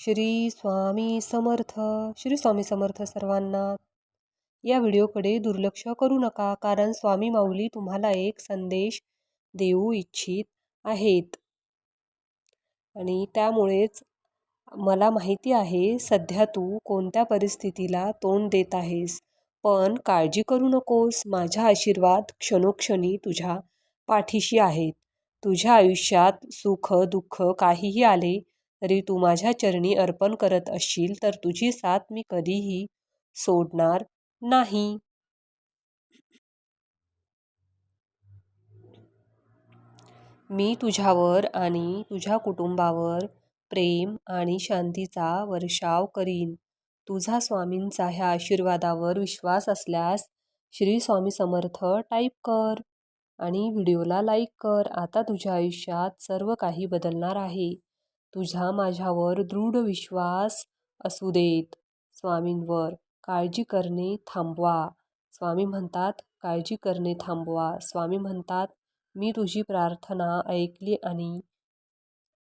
श्री स्वामी समर्थ श्री स्वामी समर्थ सर्वांना. या व्हिडिओकडे दुर्लक्ष करू नका कारण स्वामी माऊली तुम्हाला एक संदेश देऊ इच्छित आहेत. आणि त्यामुळेच मला माहिती आहे सध्या तू कोणत्या परिस्थितीला तोंड देत आहेस. पण काळजी करू नकोस माझा आशीर्वाद क्षणोक्षणी तुझ्या पाठीशी आहेत. तुझ्या आयुष्यात सुख दुःख काहीही आले तरी तू माझ्या चरणी अर्पण करत असशील तर तुझी साथ मी कधीही सोडणार नाही. मी तुझ्यावर आणि तुझ्या कुटुंबावर प्रेम आणि शांतीचा वर्षाव करीन. तुझा स्वामींचा ह्या आशीर्वादावर विश्वास असल्यास श्री स्वामी समर्थ टाईप कर आणि व्हिडिओला लाईक कर. आता तुझ्या आयुष्यात सर्व काही बदलणार आहे. तुझा माझ्यावर दृढ विश्वास असू देत. स्वामींवर काळजी करणे थांबवा. स्वामी म्हणतात काळजी करणे थांबवा. स्वामी म्हणतात मी तुझी प्रार्थना ऐकली आणि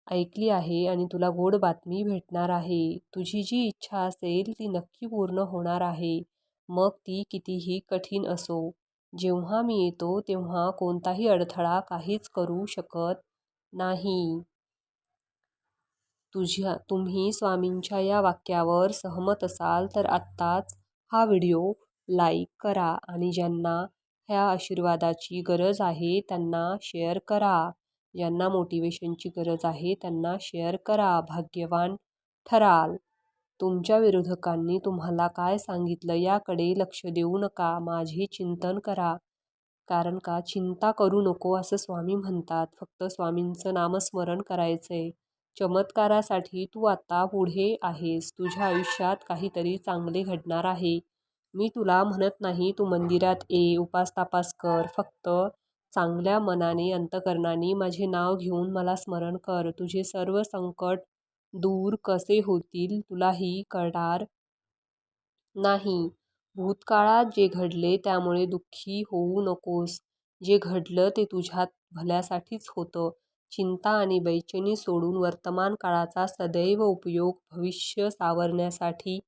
ऐकली आहे आणि तुला गोड बातमी भेटणार आहे. तुझी जी इच्छा असेल ती नक्की पूर्ण होणार आहे. मग ती कितीही कठीण असो जेव्हा मी येतो तेव्हा कोणताही अडथळा काहीच करू शकत नाही. तुझ्या तुम्ही स्वामींच्या या वाक्यावर सहमत असाल तर आत्ताच हा व्हिडिओ लाईक करा आणि ज्यांना ह्या आशीर्वादाची गरज आहे त्यांना शेअर करा. ज्यांना मोटिवेशनची गरज आहे त्यांना शेअर करा भाग्यवान ठराल. तुमच्या विरोधकांनी तुम्हाला काय सांगितलं याकडे लक्ष देऊ नका माझे चिंतन करा. कारण का? चिंता करू नको असं स्वामी म्हणतात. फक्त स्वामींचं नामस्मरण करायचं आहे चमत्कारासाठी तू आता पुढे आहेस. तुझ्या आयुष्यात काहीतरी चांगले घडणार आहे. मी तुला म्हणत नाही तू मंदिरात ये उपास तापास कर. फक्त चांगल्या मनाने अंतकरणाने माझे नाव घेऊन मला स्मरण कर. तुझे सर्व संकट दूर कसे होतील तुलाही कळणार नाही. भूतकाळात जे घडले त्यामुळे दुःखी होऊ नकोस. जे घडलं ते तुझ्यात भल्यासाठीच होतं. चिंता आणि बैचेनी सोडून वर्तमान काळाचा सदैव उपयोग भविष्य सावरण्यासाठी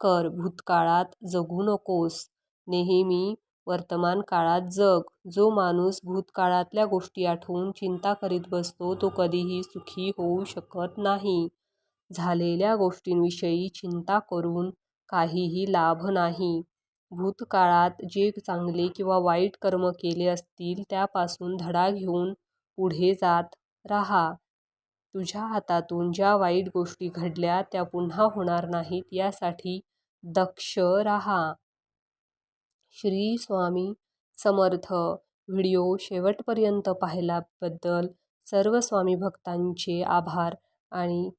कर भूतकाळात जगू नकोस. नेहमी वर्तमान काळात जग. जो माणूस भूतकाळातल्या गोष्टी आठवून चिंता करीत बसतो तो कधीही सुखी होऊ शकत नाही. झालेल्या गोष्टींविषयी चिंता करून काहीही लाभ नाही. भूतकाळात जे चांगले किंवा वाईट कर्म केले असतील त्यापासून धडा घेऊन पुढे जात राहा. तुझ्या हातातून ज्या वाईट गोष्टी घडल्या त्या पुन्हा होणार नाहीत यासाठी दक्ष राहा. श्री स्वामी समर्थ व्हिडिओ शेवटपर्यंत पाहिल्याबद्दल सर्व स्वामी भक्तांचे आभार आणि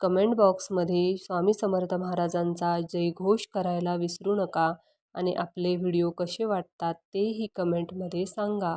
कमेंट बॉक्समध्ये स्वामी समर्थ महाराजांचा जयघोष करायला विसरू नका आणि आपले व्हिडिओ कसे वाटतात तेही कमेंटमध्ये सांगा.